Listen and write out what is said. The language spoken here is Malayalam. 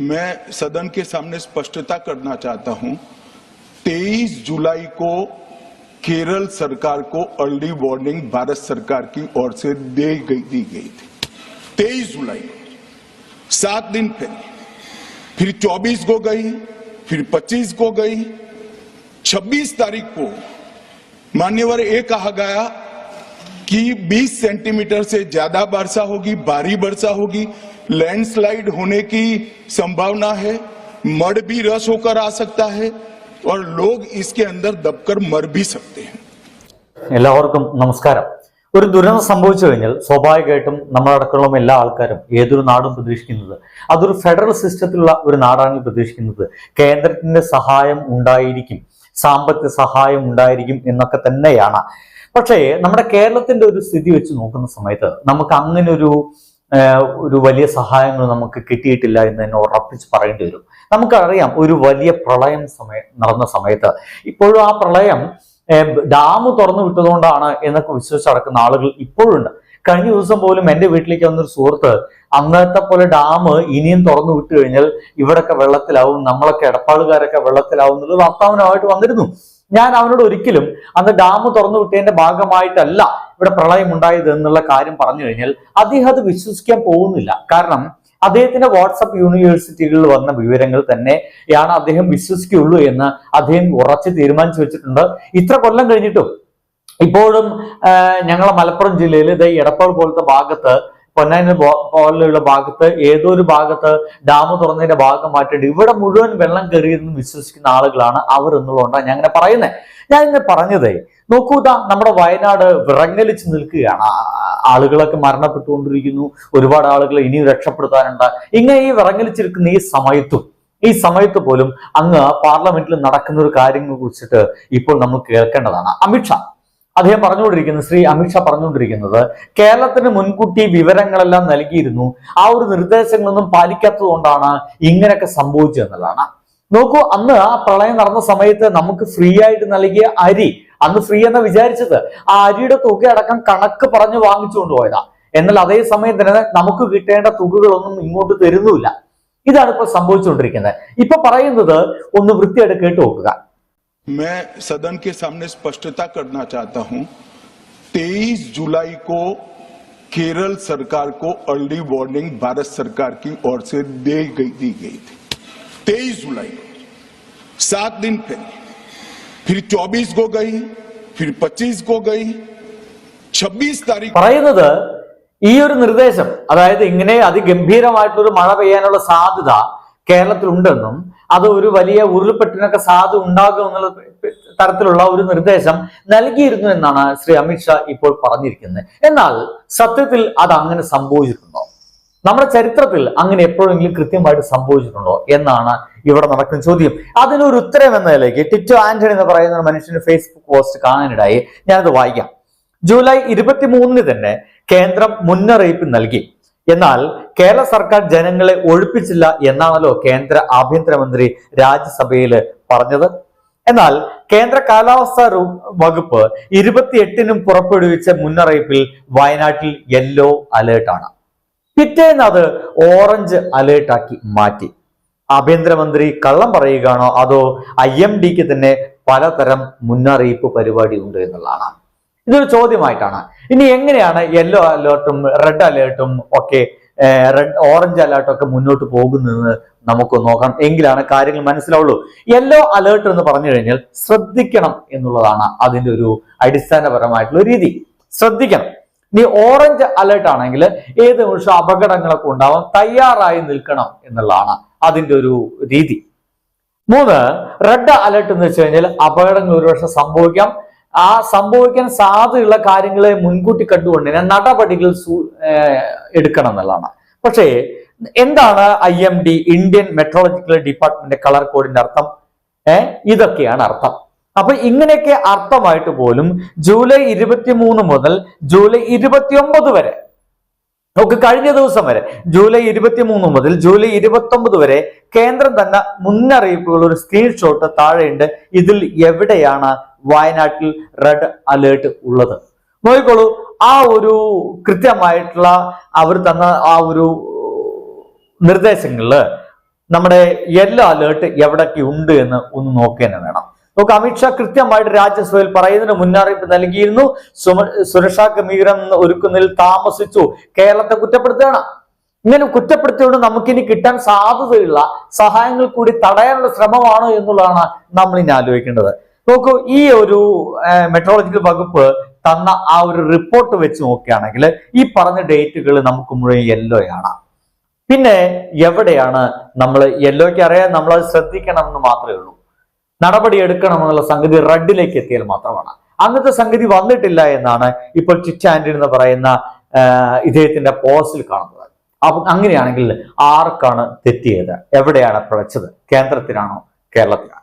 मैं सदन के सामने स्पष्टता करना चाहता हूँ। 23 जुलाई को केरल सरकार को अर्ली वार्निंग भारत सरकार की ओर से दे गई, दी गई थी। 23 जुलाई को सात दिन पहले, फिर 24 को गई, फिर 25 को गई 26 तारीख को मान्यवर ये कहा गया कि 20 सेंटीमीटर से ज़्यादा वर्षा होगी, भारी वर्षा होगी लैंडस्लाइड होने की संभावना है मड भी रस होकर आ सकता है और लोग इसके अंदर दबकर मर भी सकते हैं എല്ലാവർക്കും നമസ്കാരം ഒരു ദുരന്തം സംഭവിച്ചു കഴിഞ്ഞാൽ സ്വാഭാവികമായിട്ടും നമ്മളടക്കമുള്ള എല്ലാ ആൾക്കാരും ഏതൊരു നാടും പ്രതീക്ഷിക്കുന്നത് അതൊരു ഫെഡറൽ സിസ്റ്റത്തിലുള്ള ഒരു നാടാണ് പ്രതീക്ഷിക്കുന്നത് കേന്ദ്രത്തിന്റെ സഹായം ഉണ്ടായിരിക്കും സാമ്പത്തിക സഹായം ഉണ്ടായിരിക്കും എന്നൊക്കെ തന്നെയാണ് പക്ഷേ നമ്മുടെ കേരളത്തിന്റെ ഒരു സ്ഥിതി വെച്ച് നോക്കുന്ന സമയത്ത് നമുക്ക് അങ്ങനെ ഒരു ആഹ് ഒരു വലിയ സഹായങ്ങൾ നമുക്ക് കിട്ടിയിട്ടില്ല എന്ന് തന്നെ ഉറപ്പിച്ച് പറയേണ്ടി വരും. നമുക്കറിയാം ഒരു വലിയ പ്രളയം സമയം നടന്ന സമയത്ത് ഇപ്പോഴും ആ പ്രളയം ഡാം തുറന്നു വിട്ടതുകൊണ്ടാണ് എന്നൊക്കെ വിശ്വസിച്ച് നടക്കുന്ന ആളുകൾ ഇപ്പോഴുണ്ട്. കഴിഞ്ഞ ദിവസം പോലും എന്റെ വീട്ടിലേക്ക് വന്നൊരു സുഹൃത്ത് അന്നത്തെ പോലെ ഡാം ഇനിയും തുറന്നു വിട്ടു കഴിഞ്ഞാൽ ഇവിടൊക്കെ വെള്ളത്തിലാവും നമ്മളൊക്കെ ഇടപ്പാളുകാരൊക്കെ വെള്ളത്തിലാവും എന്നുള്ള വർത്തമാനമായിട്ട് വന്നിരുന്നു. ഞാൻ അവനോട് ഒരിക്കലും അന്ന് ഡാം തുറന്നു വിട്ടതിന്റെ ഭാഗമായിട്ടല്ല ഇവിടെ പ്രളയം ഉണ്ടായത് എന്നുള്ള കാര്യം പറഞ്ഞു കഴിഞ്ഞാൽ അദ്ദേഹം അത് വിശ്വസിക്കാൻ പോകുന്നില്ല. കാരണം അദ്ദേഹത്തിന്റെ വാട്സപ്പ് യൂണിവേഴ്സിറ്റികളിൽ വന്ന വിവരങ്ങൾ തന്നെയാണ് അദ്ദേഹം വിശ്വസിക്കുകയുള്ളൂ എന്ന് അദ്ദേഹം ഉറച്ച് തീരുമാനിച്ചു വെച്ചിട്ടുണ്ട്. ഇത്ര കൊല്ലം കഴിഞ്ഞിട്ടും ഇപ്പോഴും ഞങ്ങളെ മലപ്പുറം ജില്ലയിൽ ഇത് എടപ്പാൾ പോലത്തെ ഭാഗത്ത് പൊന്നാനി പോലെയുള്ള ഭാഗത്ത് ഏതോ ഒരു ഭാഗത്ത് ഡാം തുറന്നതിന്റെ ഭാഗമായിട്ടുണ്ട്. ഇവിടെ മുഴുവൻ വെള്ളം കയറിയെന്ന് വിശ്വസിക്കുന്ന ആളുകളാണ് അവർ എന്നുള്ളതുകൊണ്ടാണ് ഞാൻ അങ്ങനെ പറയുന്നത്. ഞാൻ ഇങ്ങനെ പറഞ്ഞതേ നോക്കൂ ഇതാ നമ്മുടെ വയനാട് വിറങ്ങലിച്ച് നിൽക്കുകയാണ്. ആളുകളൊക്കെ മരണപ്പെട്ടുകൊണ്ടിരിക്കുന്നു. ഒരുപാട് ആളുകൾ ഇനിയും രക്ഷപ്പെടുത്താനുണ്ട്. ഇങ്ങനെ ഈ വിറങ്ങലിച്ചിരിക്കുന്ന ഈ സമയത്തും ഈ സമയത്ത് പോലും അങ്ങ് പാർലമെന്റിൽ നടക്കുന്ന ഒരു കാര്യങ്ങളെ കുറിച്ചിട്ട് ഇപ്പോൾ നമ്മൾ കേൾക്കേണ്ടതാണ്. അമിത്ഷാ അദ്ദേഹം പറഞ്ഞുകൊണ്ടിരിക്കുന്നത് ശ്രീ അമിത്ഷാ പറഞ്ഞുകൊണ്ടിരിക്കുന്നത് കേരളത്തിന് മുൻകൂട്ടി വിവരങ്ങളെല്ലാം നൽകിയിരുന്നു. ആ ഒരു നിർദ്ദേശങ്ങളൊന്നും പാലിക്കാത്തത് കൊണ്ടാണ് ഇങ്ങനെയൊക്കെ സംഭവിച്ചതെന്നുള്ളതാണ്. നോക്കൂ അന്ന് ആ പ്രളയം നടന്ന സമയത്ത് നമുക്ക് ഫ്രീ ആയിട്ട് നൽകിയ അരി അന്ന് ഫ്രീ എന്ന് വിചാരിച്ചത് ആ അരിയുടെ തുക അടക്കം കണക്ക് പറഞ്ഞ് വാങ്ങിച്ചുകൊണ്ട് പോയതാ എന്നാൽ അതേ സമയം തന്നെ നമുക്ക് കിട്ടേണ്ട തുകകളൊന്നും ഇങ്ങോട്ട് തരുന്നുമില്ല ഇതാണ് ഇപ്പൊ സംഭവിച്ചുകൊണ്ടിരിക്കുന്നത് ഇപ്പൊ പറയുന്നത് ഒന്ന് വൃത്തിയായിട്ട് കേട്ടു നോക്കുക मैं सदन के सामने स्पष्टता करना चाहता हूं 23 जुलाई को केरल सरकार को अर्ली वार्निंग भारत सरकार की ओर से दे गई दी गई थी 23 जुलाई को सात दिन पहले फिर 24 को गई फिर 25 को गई 26 तारीख പറയുന്നത് ഈ ഒരു നിർദ്ദേശം അതായത് ഇങ്ങനെ അതിഗംഭീരമായിട്ടൊരു മഴ പെയ്യാനുള്ള സാധ്യത കേരളത്തിലുണ്ടെന്നും അത് ഒരു വലിയ ഉരുൾപൊട്ടിനൊക്കെ സാധ്യത ഉണ്ടാകും എന്നുള്ള തരത്തിലുള്ള ഒരു നിർദ്ദേശം നൽകിയിരുന്നു എന്നാണ് ശ്രീ അമിത്ഷാ ഇപ്പോൾ പറഞ്ഞിരിക്കുന്നത് എന്നാൽ സത്യത്തിൽ അത് അങ്ങനെ സംഭവിച്ചിട്ടുണ്ടോ നമ്മുടെ ചരിത്രത്തിൽ അങ്ങനെ എപ്പോഴെങ്കിലും കൃത്യമായിട്ട് സംഭവിച്ചിട്ടുണ്ടോ എന്നാണ് ഇവിടെ നടക്കുന്ന ചോദ്യം. അതിനൊരു ഉത്തരം എന്ന നിലയ്ക്ക് ടിറ്റോ ആന്റണി എന്ന് പറയുന്ന മനുഷ്യന്റെ ഫേസ്ബുക്ക് പോസ്റ്റ് കാണാനിടയായി ഞാനത് വായിക്കാം. ജൂലൈ ഇരുപത്തിമൂന്നിന് തന്നെ കേന്ദ്രം മുന്നറിയിപ്പ് നൽകി. എന്നാൽ കേരള സർക്കാർ ജനങ്ങളെ ഒഴിപ്പിച്ചില്ല എന്നാണല്ലോ കേന്ദ്ര ആഭ്യന്തരമന്ത്രി രാജ്യസഭയിൽ പറഞ്ഞത്. എന്നാൽ കേന്ദ്ര കാലാവസ്ഥാ വകുപ്പ് ഇരുപത്തിയെട്ടിനും പുറപ്പെടുവിച്ച മുന്നറിയിപ്പിൽ വയനാട്ടിൽ യെല്ലോ അലേർട്ടാണ് പിറ്റേന്ന് അത് ഓറഞ്ച് അലേർട്ടാക്കി മാറ്റി. ആഭ്യന്തരമന്ത്രി കള്ളം പറയുകയാണോ അതോ ഐ എം ഡിക്ക് തന്നെ പലതരം മുന്നറിയിപ്പ് പരിപാടി ഉണ്ട് എന്നുള്ളതാണ്. ഇതൊരു ചോദ്യമായിട്ടാണ്. ഇനി എങ്ങനെയാണ് യെല്ലോ അലേർട്ടും റെഡ് അലേർട്ടും ഒക്കെ റെഡ് ഓറഞ്ച് അലേർട്ടും ഒക്കെ മുന്നോട്ട് പോകുന്നതെന്ന് നമുക്ക് നോക്കാം. എങ്കിലാണ് കാര്യങ്ങൾ മനസ്സിലാവുള്ളൂ. യെല്ലോ അലേർട്ട് എന്ന് പറഞ്ഞു കഴിഞ്ഞാൽ ശ്രദ്ധിക്കണം എന്നുള്ളതാണ് അതിന്റെ ഒരു അടിസ്ഥാനപരമായിട്ടുള്ള രീതി. ശ്രദ്ധിക്കണം. ഇനി ഓറഞ്ച് അലർട്ട് ആണെങ്കിൽ ഏത് നിമിഷം അപകടങ്ങളൊക്കെ ഉണ്ടാവാം തയ്യാറായി നിൽക്കണം എന്നുള്ളതാണ് അതിന്റെ ഒരു രീതി. മൂന്ന് റെഡ് അലർട്ട് എന്ന് വെച്ച് കഴിഞ്ഞാൽ അപകടങ്ങൾ ഒരുപക്ഷെ സംഭവിക്കാം. ആ സംഭവിക്കാൻ സാധ്യതയുള്ള കാര്യങ്ങളെ മുൻകൂട്ടി കണ്ടുകൊണ്ട് തന്നെ നടപടികൾ എടുക്കണം എന്നുള്ളതാണ്. പക്ഷേ എന്താണ് I M D Indian meteorological department colour കോഡിന്റെ അർത്ഥം? ഏഹ് ഇതൊക്കെയാണ് അർത്ഥം. അപ്പൊ ഇങ്ങനെയൊക്കെ അർത്ഥമായിട്ട് പോലും ജൂലൈ ഇരുപത്തിമൂന്ന് മുതൽ ജൂലൈ ഇരുപത്തിയൊമ്പത് വരെ. നമുക്ക് കഴിഞ്ഞ ദിവസം വരെ ജൂലൈ ഇരുപത്തിമൂന്ന് മുതൽ ജൂലൈ ഇരുപത്തി വരെ കേന്ദ്രം തന്നെ മുന്നറിയിപ്പുകൾ ഒരു സ്ക്രീൻഷോട്ട് താഴെയുണ്ട്. ഇതിൽ എവിടെയാണ് വയനാട്ടിൽ റെഡ് അലേർട്ട് ഉള്ളത്? നോക്കിക്കോളൂ ആ ഒരു കൃത്യമായിട്ടുള്ള അവർ തന്ന ആ ഒരു നിർദ്ദേശങ്ങളിൽ നമ്മുടെ യെല്ലോ അലേർട്ട് എവിടൊക്കെ ഉണ്ട് എന്ന് ഒന്ന് നോക്കുക തന്നെ വേണം. നമുക്ക് അമിത്ഷാ കൃത്യമായിട്ട് രാജ്യസഭയിൽ പറയുന്നതിന് മുന്നറിയിപ്പ് നൽകിയിരുന്നു. സുരക്ഷാ ക്രമീകരണം ഒരുക്കുന്നതിൽ താമസിച്ചു. കേരളത്തെ കുറ്റപ്പെടുത്തുകയാണ്. ഇങ്ങനെ കുറ്റപ്പെടുത്തിയോണ്ട് നമുക്കിനി കിട്ടാൻ സാധ്യതയുള്ള സഹായങ്ങൾ കൂടി തടയാനുള്ള ശ്രമമാണോ എന്നുള്ളതാണ് നമ്മൾ ഇനി ആലോചിക്കേണ്ടത്. നോക്കൂ ഈ ഒരു മെട്രോളജിക്കൽ വകുപ്പ് തന്ന ആ ഒരു റിപ്പോർട്ട് വെച്ച് നോക്കുകയാണെങ്കിൽ ഈ പറഞ്ഞ ഡേറ്റുകൾ നമുക്ക് മുഴുവൻ യെല്ലോയാണ് പിന്നെ എവിടെയാണ് നമ്മൾ യെല്ലോയ്ക്ക് അറിയാൻ നമ്മൾ അത് ശ്രദ്ധിക്കണം എന്ന് മാത്രമേ ഉള്ളൂ. നടപടി എടുക്കണമെന്നുള്ള സംഗതി റെഡിലേക്ക് എത്തിയാൽ മാത്രമാണ്. അങ്ങനത്തെ സംഗതി വന്നിട്ടില്ല എന്നാണ് ഇപ്പോൾ ആന്റണി എന്ന് പറയുന്ന ഇദ്ദേഹത്തിന്റെ പോസ്റ്റിൽ കാണുന്നത്. അപ്പൊ അങ്ങനെയാണെങ്കിൽ ആർക്കാണ് തെറ്റിയത്? എവിടെയാണ് പിഴച്ചത് കേന്ദ്രത്തിനാണോ കേരളത്തിനാണോ